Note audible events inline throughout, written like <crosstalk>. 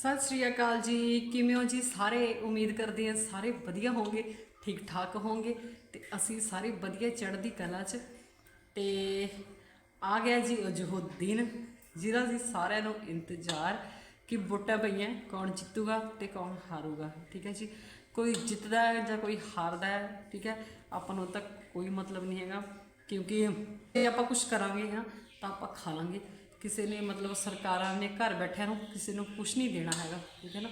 ਸਤਿ ਸ਼੍ਰੀ ਅਕਾਲ ਜੀ। ਕਿਵੇਂ ਹੋ ਜੀ? ਸਾਰੇ ਉਮੀਦ ਕਰਦੇ ਹਾਂ ਸਾਰੇ ਵਧੀਆ ਹੋਵੋਗੇ ਠੀਕ ਠਾਕ ਹੋਵੋਗੇ ਤੇ ਅਸੀਂ ਸਾਰੇ ਵਧੀਆ ਚੜ੍ਹਦੀ ਕਲਾ 'ਚ। ਤੇ ਆ ਗਿਆ ਜੀ ਅਜੋ ਦਿਨ ਜਿਹਦਾ ਸੀ ਸਾਰਿਆਂ ਨੂੰ ਇੰਤਜ਼ਾਰ ਕਿ ਵੋਟਾਂ ਪਈਆਂ, ਕੌਣ ਜਿੱਤੂਗਾ ਤੇ ਕੌਣ ਹਾਰੂਗਾ, ਠੀਕ ਹੈ ਜੀ? ਕੋਈ ਜਿੱਤਦਾ ਹੈ ਜਾਂ ਕੋਈ ਹਾਰਦਾ ਹੈ, ਠੀਕ ਹੈ? ਆਪਾਂ ਨੂੰ ਤੱਕ ਕੋਈ ਮਤਲਬ ਨਹੀਂ ਹੈਗਾ, ਕਿਉਂਕਿ ਜੇ ਆਪਾਂ ਕੁਝ ਕਰਾਂਗੇ ਹਾਂ ਤਾਂ ਆਪਾਂ ਖਾ ਲਾਂਗੇ। ਕਿਸੇ ਨੇ ਮਤਲਬ ਸਰਕਾਰਾਂ ਨੇ ਘਰ ਬੈਠਿਆਂ ਨੂੰ ਕਿਸੇ ਨੂੰ ਕੁਝ ਨਹੀਂ ਦੇਣਾ ਹੈਗਾ, ਠੀਕ ਹੈ ਨਾ?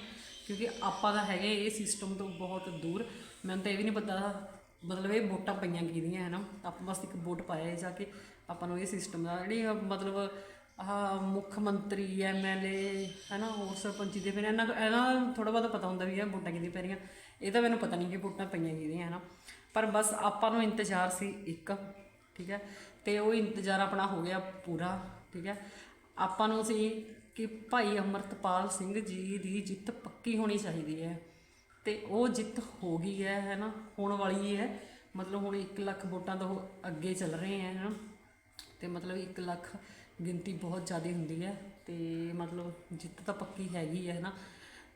ਕਿਉਂਕਿ ਆਪਾਂ ਦਾ ਹੈਗੇ ਇਹ ਸਿਸਟਮ ਤੋਂ ਬਹੁਤ ਦੂਰ। ਮੈਨੂੰ ਤਾਂ ਇਹ ਵੀ ਨਹੀਂ ਪਤਾ ਮਤਲਬ ਇਹ ਵੋਟਾਂ ਪਈਆਂ ਕਿਹਦੀਆਂ, ਹੈ ਨਾ? ਆਪਾਂ ਬਸ ਇੱਕ ਵੋਟ ਪਾਇਆ ਹੈ ਜਾ ਕੇ ਆਪਾਂ ਨੂੰ ਇਹ ਸਿਸਟਮ ਦਾ। ਜਿਹੜੀ ਮਤਲਬ ਆਹ ਮੁੱਖ ਮੰਤਰੀ ਐਮਐਲਏ ਹੈ ਨਾ? ਹੋਰ ਸਰਪੰਚੀ ਦੇ ਫਿਰ ਇਹਨਾਂ ਇਹਨਾਂ ਥੋੜਾ ਬਹੁਤਾ ਪਤਾ ਹੁੰਦਾ ਵੀ ਇਹ ਵੋਟਾਂ ਕਿਹਦੀ ਪੈ ਰਹੀਆਂ। ਇਹ ਤਾਂ ਮੈਨੂੰ ਪਤਾ ਨਹੀਂ ਕਿ ਵੋਟਾਂ ਪਈਆਂ ਕਿਹਦੀਆਂ, ਹੈ ਨਾ? ਪਰ ਬਸ ਆਪਾਂ ਨੂੰ ਇੰਤਜ਼ਾਰ ਸੀ ਇੱਕ ਠੀਕ ਹੈ? ਤੇ ਉਹ ਇੰਤਜ਼ਾਰ ਆਪਣਾ ਹੋ ਗਿਆ ਪੂਰਾ, ਠੀਕ ਹੈ? ਆਪਾਂ ਨੂੰ ਸੀ ਕਿ ਭਾਈ ਅਮਰਤਪਾਲ ਸਿੰਘ ਜੀ ਦੀ ਜਿੱਤ ਪੱਕੀ ਹੋਣੀ ਚਾਹੀਦੀ ਹੈ। ਤੇ ਉਹ ਜਿੱਤ ਹੋ ਗਈ ਹੈ ਹੈ ਨਾ? ਹੋਣ ਵਾਲੀ ਹੈ। ਮਤਲਬ ਹੁਣ 1 ਲੱਖ ਵੋਟਾਂ ਤੋਂ ਅੱਗੇ ਚੱਲ ਰਹੇ ਹੈ ਨਾ? ਤੇ ਮਤਲਬ 1 ਲੱਖ ਗਿਣਤੀ ਬਹੁਤ ਜ਼ਿਆਦਾ ਹੁੰਦੀ ਹੈ। ਤੇ ਮਤਲਬ ਜਿੱਤ ਤਾਂ ਪੱਕੀ ਹੈਗੀ ਹੈ ਨਾ?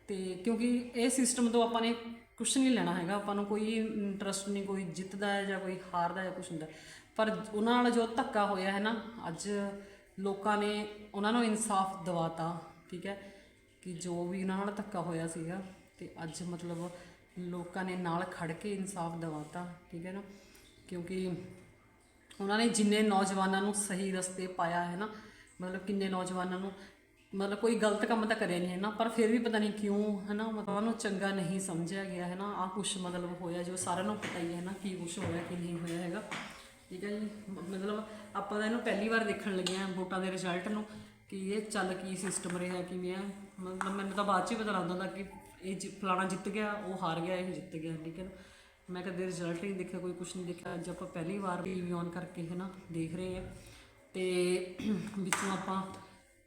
ਤੇ ਕਿਉਂਕਿ ਇਹ ਸਿਸਟਮ ਤੋਂ ਆਪਾਂ ਨੇ ਕੁਝ ਨਹੀਂ ਲੈਣਾ ਹੈਗਾ। ਆਪਾਂ ਨੂੰ ਕੋਈ ਇੰਟਰਸਟ ਨਹੀਂ, ਕੋਈ ਜਿੱਤਦਾ ਹੈ ਜਾਂ ਕੋਈ ਹਾਰਦਾ ਹੈ ਜਾਂ ਕੁਝ ਹੁੰਦਾ। ਪਰ ਉਹਨਾਂ ਨਾਲ ਜੋ ਧੱਕਾ ਹੋਇਆ ਹੈ ਨਾ, ਅੱਜ ਲੋਕਾਂ ਨੇ ਉਹਨਾਂ ਨੂੰ ਇਨਸਾਫ ਦਿਵਾਤਾ, ਠੀਕ ਹੈ, ਕਿ ਜੋ ਵੀ ਉਹਨਾਂ ਨਾਲ ਧੱਕਾ ਹੋਇਆ ਸੀਗਾ, ਤੇ ਅੱਜ ਮਤਲਬ ਲੋਕਾਂ ਨੇ ਨਾਲ ਖੜ ਕੇ ਇਨਸਾਫ ਦਿਵਾਤਾ, ਠੀਕ ਹੈ ਨਾ, ਕਿਉਂਕਿ ਉਹਨਾਂ ਨੇ ਜਿੰਨੇ ਨੌਜਵਾਨਾਂ ਨੂੰ ਸਹੀ ਰਸਤੇ ਪਾਇਆ ਹੈ ਨਾ, ਮਤਲਬ ਕਿੰਨੇ ਨੌਜਵਾਨਾਂ ਨੂੰ, ਮਤਲਬ ਕੋਈ ਗਲਤ ਕੰਮ ਤਾਂ ਕਰਿਆ ਨਹੀਂ ਹੈ ਨਾ, ਪਰ ਫਿਰ ਵੀ ਪਤਾ ਨਹੀਂ ਕਿਉਂ ਹੈ ਨਾ, ਮਤਲਬ ਉਹਨੂੰ ਚੰਗਾ ਨਹੀਂ ਸਮਝਿਆ ਗਿਆ ਹੈ ਨਾ ਆ ਕੁਛ ਮਤਲਬ ਹੋਇਆ ਜੋ ਸਾਰਿਆਂ ਨੂੰ ਪਤਾ ਹੀ ਹੈ ਨਾ ਕੀ ਕੁਛ ਹੋਇਆ ਕੀ ਨਹੀਂ ਹੋਇਆ ਹੈਗਾ। ਠੀਕ ਹੈ ਜੀ? ਮ- ਮਤਲਬ ਆਪਾਂ ਤਾਂ ਇਹਨੂੰ ਪਹਿਲੀ ਵਾਰ ਦੇਖਣ ਲੱਗੇ ਆ ਵੋਟਾਂ ਦੇ ਰਿਜ਼ਲਟ ਨੂੰ ਕਿ ਇਹ ਚੱਲ ਕੀ ਸਿਸਟਮ ਰਿਹਾ, ਕਿਵੇਂ ਆ। ਮਤਲਬ ਮੈਨੂੰ ਤਾਂ ਬਾਅਦ ਚ ਹੀ ਪਤਾ ਲੱਗਦਾ ਹੁੰਦਾ ਕਿ ਇਹ ਜਿ- ਫਲਾਣਾ ਜਿੱਤ ਗਿਆ, ਉਹ ਹਾਰ ਗਿਆ, ਇਹ ਜਿੱਤ ਗਿਆ, ਠੀਕ ਹੈ ਨਾ। ਮੈਂ ਕਦੇ ਰਿਜ਼ਲਟ ਨਹੀਂ ਦੇਖਿਆ, ਕੋਈ ਕੁਝ ਨਹੀਂ ਦੇਖਿਆ। ਅੱਜ ਆਪਾਂ ਪਹਿਲੀ ਵਾਰ ਟੀਵੀ ਔਨ ਕਰਕੇ, ਹੈ ਨਾ, ਦੇਖ ਰਹੇ ਆ ਤੇ <clears throat> ਵਿੱਚੋਂ ਆਪਾਂ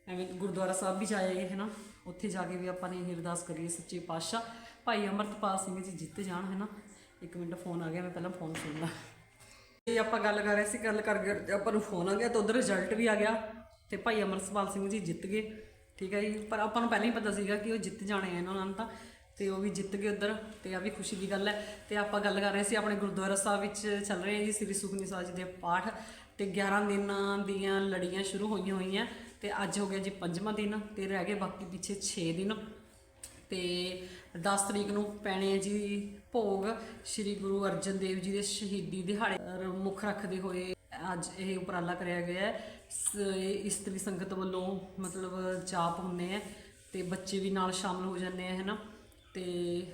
ਐਵੇਂ ਗੁਰਦੁਆਰਾ ਸਾਹਿਬ ਵੀ ਜਾਏ, ਹੈ ਨਾ। ਉੱਥੇ ਜਾ ਕੇ ਵੀ ਆਪਾਂ ਨੇ ਇਹ ਅਰਦਾਸ ਕਰੀਏ ਸੱਚੇ ਪਾਤਸ਼ਾਹ। ਭਾਈ ਅਮਰਤਪਾਲ ਸਿੰਘ ਜੀ ਜਿੱਤ ਜਾਣ, ਹੈ ਨਾ। ਇੱਕ ਮਿੰਟ ਫੋਨ ਆ ਗਿਆ, ਮੈਂ ਪਹਿਲਾਂ ਫੋਨ ਸੁਣਦਾ ਇਹ ਆਪਾਂ ਗੱਲ ਕਰ ਰਹੇ ਸੀ, ਗੱਲ ਕਰ ਆਪਾਂ ਨੂੰ ਫੋਨ ਆ ਗਿਆ ਤਾਂ ਉਧਰ ਰਿਜ਼ਲਟ ਵੀ ਆ ਗਿਆ ਤੇ ਭਾਈ ਅਮਰਸਪਾਲ ਸਿੰਘ ਜੀ ਜਿੱਤ ਗਏ, ਠੀਕ ਹੈ ਜੀ। ਪਰ ਆਪਾਂ ਨੂੰ ਪਹਿਲਾਂ ਹੀ ਪਤਾ ਸੀਗਾ ਕਿ ਉਹ ਜਿੱਤ ਜਾਣੇ ਆ ਇਹਨਾਂ ਨਾਲ ਤਾਂ, ਤੇ ਉਹ ਵੀ ਜਿੱਤ ਗਏ ਉਧਰ, ਤੇ ਆ ਵੀ ਖੁਸ਼ੀ ਦੀ ਗੱਲ ਹੈ। ਤੇ ਆਪਾਂ ਗੱਲ ਕਰ ਰਹੇ ਸੀ, ਆਪਣੇ ਗੁਰਦੁਆਰਾ ਸਾਹਿਬ ਵਿੱਚ ਚੱਲ ਰਹੇ ਜੀ, ਸ੍ਰੀ ਸੁਖਨੀ ਸਾਹਿਬ ਜੀ ਦੇ ਪਾਠ। ਤੇ 11 ਦਿਨਾਂ ਦੀਆਂ ਲੜੀਆਂ ਸ਼ੁਰੂ ਹੋਈਆਂ ਹੋਈਆਂ, ਤੇ ਅੱਜ ਹੋ ਗਿਆ ਜੀ ਪੰਜਵਾਂ ਦਿਨ ਤੇ ਰਹਿ ਗਏ ਬਾਕੀ ਪਿੱਛੇ 6 ਦਿਨ। ਤੇ 10 ਤਰੀਕ ਨੂੰ ਪੈਣੇ ਆ ਜੀ ਭੋਗ ਸ੍ਰੀ ਗੁਰੂ ਅਰਜਨ ਦੇਵ ਜੀ ਦੇ ਸ਼ਹੀਦੀ ਦਿਹਾੜੇ। ਮੁੱਖ ਰੱਖਦੇ ਹੋਏ ਅੱਜ ਇਹ ਉਪਰਾਲਾ ਕਰਿਆ ਗਿਆ ਹੈ। ਸ- ਇਹ ਇਸਤਰੀ ਸੰਗਤ ਵੱਲੋਂ ਮਤਲਬ ਜਾਪ ਹੁੰਨੇ ਆ ਤੇ ਬੱਚੇ ਵੀ ਨਾਲ ਸ਼ਾਮਲ ਹੋ ਜਾਂਦੇ ਆ, ਹੈਨਾ? ਤੇ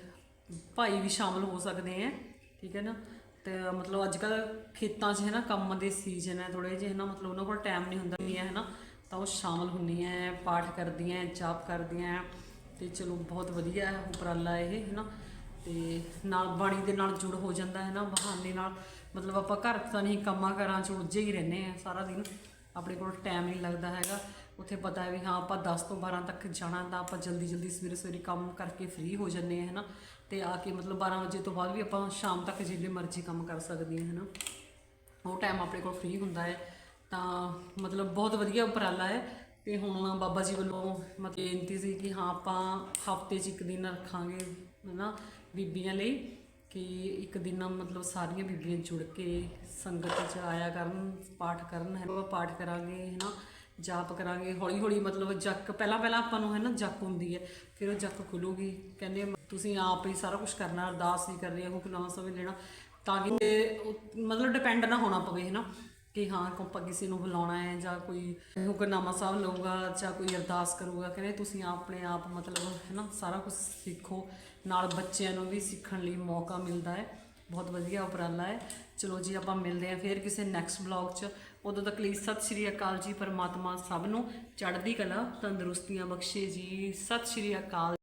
ਭਾਈ ਵੀ ਸ਼ਾਮਲ ਹੋ ਸਕਦੇ ਆ, ਠੀਕ ਹੈ ਨਾ? ਤੇ ਮਤਲਬ ਅੱਜ ਕੱਲ ਖੇਤਾਂ 'ਚ ਹੈ ਨਾ ਕੰਮ ਦੇ ਸੀਜ਼ਨ ਹੈ ਥੋੜੇ ਜਿਹੇ ਹੈ ਨਾ ਮਤਲਬ ਉਹਨਾਂ ਕੋਲ ਟਾਈਮ ਨਹੀਂ ਹੁੰਦਾ ਨਹੀਂ ਹੈ ਨਾ ਤਾਂ ਉਹ ਸ਼ਾਮਲ ਹੁੰਦੀਆਂ ਹੈ ਪਾਠ ਕਰਦੀਆਂ ਹੈ ਜਾਪ ਕਰਦੀਆਂ ਤੇ ਚਲੋ ਬਹੁਤ ਵਧੀਆ ਹੈ, ਉਪਰਾਲਾ ਇਹ ਹੈ ਨਾ ਤੇ ਨਾਲ ਬਾਣੀ ਦੇ ਨਾਲ ਜੁੜ ਹੋ ਜਾਂਦਾ ਹੈ ਨਾ, ਬਹਾਨੇ ਨਾਲ। ਮਤਲਬ ਆਪਾਂ ਘਰ ਤਾਂ ਨਹੀਂ, ਕੰਮਾਂ ਘਰਾਂ 'ਚ ਉਲਝੇ ਹੀ ਰਹਿੰਦੇ ਆ ਸਾਰਾ ਦਿਨ। ਆਪਣੇ ਕੋਲ ਟਾਈਮ ਨਹੀਂ ਲੱਗਦਾ ਹੈਗਾ। ਉੱਥੇ ਪਤਾ ਹੈ ਵੀ ਹਾਂ, ਆਪਾਂ 10 ਤੋਂ 12 ਤੱਕ ਜਾਣਾ ਤਾਂ ਆਪਾਂ ਜਲਦੀ ਜਲਦੀ ਸਵੇਰੇ ਸਵੇਰੇ ਕੰਮ ਕਰਕੇ ਫ੍ਰੀ ਹੋ ਜੰਨੇ ਆ ਹੈਨਾ? ਤੇ ਆ ਕੇ ਮਤਲਬ 12 ਵਜੇ ਤੋਂ ਬਾਅਦ ਵੀ ਆਪਾਂ ਸ਼ਾਮ ਤੱਕ ਜਿੰਨੇ ਮਰਜ਼ੀ ਕੰਮ ਕਰ ਸਕਦੇ ਹਾਂ, ਹੈਨਾ? ਉਹ ਟਾਈਮ ਆਪਣੇ ਕੋਲ ਫ੍ਰੀ ਹੁੰਦਾ ਹੈ। ਤਾਂ ਮਤਲਬ ਬਹੁਤ ਵਧੀਆ ਉਪਰਾਲਾ ਹੈ। ਤੇ ਹੁਣ ਬਾਬਾ ਜੀ ਵੱਲੋਂ ਮਤਲਬ ਬੇਨਤੀ ਸੀ ਕਿ ਹਾਂ, ਆਪਾਂ ਹਫ਼ਤੇ 'ਚ ਇੱਕ ਦਿਨ ਰੱਖਾਂਗੇ, ਹਨਾ, ਬੀਬੀਆਂ ਲਈ, ਕਿ ਇੱਕ ਦਿਨ ਮਤਲਬ ਸਾਰੀਆਂ ਬੀਬੀਆਂ ਜੁੜ ਕੇ ਸੰਗਤ 'ਚ ਆਇਆ ਕਰਨ, ਪਾਠ ਕਰਨ, ਹੈ ਪਾਠ ਕਰਾਂਗੇ, ਹਨਾ, ਜਾਪ ਕਰਾਂਗੇ ਹੌਲੀ ਹੌਲੀ ਮਤਲਬ ਜੱਕ ਪਹਿਲਾਂ ਪਹਿਲਾਂ ਆਪਾਂ ਨੂੰ, ਹੈ ਨਾ, ਜੱਕ ਹੁੰਦੀ ਹੈ, ਫਿਰ ਉਹ ਜੱਕ ਖੁੱਲੂਗੀ, ਕਹਿੰਦੇ ਤੁਸੀਂ ਆਪ ਹੀ ਸਾਰਾ ਕੁਝ ਕਰਨਾ, ਅਰਦਾਸ ਨਹੀਂ ਕਰ ਕਰਨੀ ਹੈ, ਹੁਕਮਨਾਮਾ ਸਮਝ ਲੈਣਾ, ਤਾਂ ਕਿ ਉਹ ਮਤਲਬ ਡਿਪੈਂਡ ਨਾ ਹੋਣਾ ਪਵੇ ਹੈ ਨਾ ਕਿ ਹਾਂ, ਕੋ ਆਪਾਂ ਕਿਸੇ ਨੂੰ ਬੁਲਾਉਣਾ ਹੈ ਜਾਂ ਕੋਈ ਹੁਕਮਨਾਮਾ ਸਾਹਿਬ ਲਊਗਾ ਜਾਂ ਕੋਈ ਅਰਦਾਸ ਕਰੂਗਾ, ਕਹਿੰਦੇ ਤੁਸੀਂ ਆਪਣੇ ਆਪ ਮਤਲਬ ਹੈ ਨਾ ਸਾਰਾ ਕੁਝ ਸਿੱਖੋ। ਨਾਲ ਬੱਚਿਆਂ ਨੂੰ ਵੀ ਸਿੱਖਣ ਲਈ ਮੌਕਾ ਮਿਲਦਾ ਹੈ। ਬਹੁਤ ਵਧੀਆ ਉਪਰਾਲਾ ਹੈ। ਚਲੋ ਜੀ, ਆਪਾਂ ਮਿਲਦੇ ਹਾਂ ਫਿਰ ਕਿਸੇ ਨੈਕਸਟ ਬਲੌਗ 'ਚ। ਉਦੋਂ ਤੱਕ ਲਈ ਸਤਿ ਸ਼੍ਰੀ ਅਕਾਲ ਜੀ ਪਰਮਾਤਮਾ ਸਭ ਨੂੰ। ਚੜ੍ਹਦੀ ਕਲਾ, ਤੰਦਰੁਸਤੀਆਂ ਬਖਸ਼ੇ ਜੀ। ਸਤਿ ਸ਼੍ਰੀ ਅਕਾਲ।